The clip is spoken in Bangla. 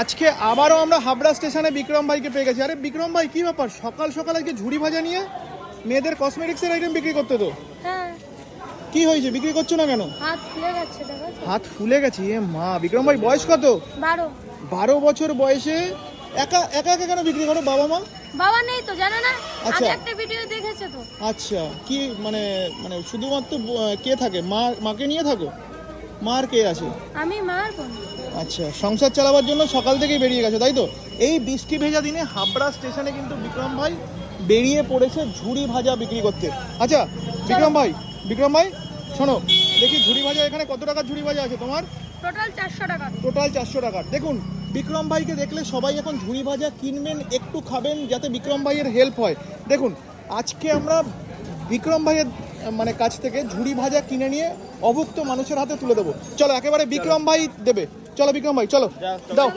আজকে আবারও আমরা হাবড়া স্টেশনে বিক্রম ভাইকে পেয়ে গেছি। আরে বিক্রম ভাই কি ব্যাপার? সকাল সকাল আজকে ঝুড়ি ভাজা নিয়ে মেয়েদের কসমেটিক্সের আইটেম বিক্রি করতে তো? হ্যাঁ। কি হয়েছে? বিক্রি করছ না কেন? হাত ফুলে যাচ্ছে হাত ফুলে গেছে? এ মা বিক্রম ভাই বয়স কত? বারো। বারো বছর বয়সে একা একা একা কেন বিক্রি করো? বাবা মা? বাবা নেই তো জানো না? আচ্ছা। একটা ভিডিও দেখেছে তো। আচ্ছা কি মানে মানে শুধুমাত্র কে থাকে? মা মাকে নিয়ে থাকো? মার কে আছে? আমি মার আচ্ছা সংসার চালাবার জন্য সকাল থেকেই বেরিয়ে গেছো তাই তো? এই বৃষ্টি ভেজা দিনে হাবড়া স্টেশনে কিন্তু বিক্রম ভাই বেরিয়ে পড়েছে ঝুড়ি ভাজা বিক্রি করতে। আচ্ছা বিক্রম ভাই বিক্রম ভাই শোনো দেখি ঝুড়ি ভাজা এখানে কত টাকার ঝুড়ি ভাজা আছে তোমার? টোটাল চারশো টাকা। টোটাল চারশো টাকার দেখুন বিক্রম ভাইকে দেখলে সবাই এখন ঝুড়ি ভাজা কিনবেন একটু খাবেন যাতে বিক্রম ভাইয়ের হেল্প হয়। দেখুন আজকে আমরা বিক্রম ভাইয়ের মানে কাছ থেকে ঝুড়ি ভাজা কিনে নিয়ে অভুক্ত মানুষের হাতে তুলে দেবো। চলো একেবারে বিক্রম ভাই দেবে। চলো বিক্রম ভাই চলো দাও।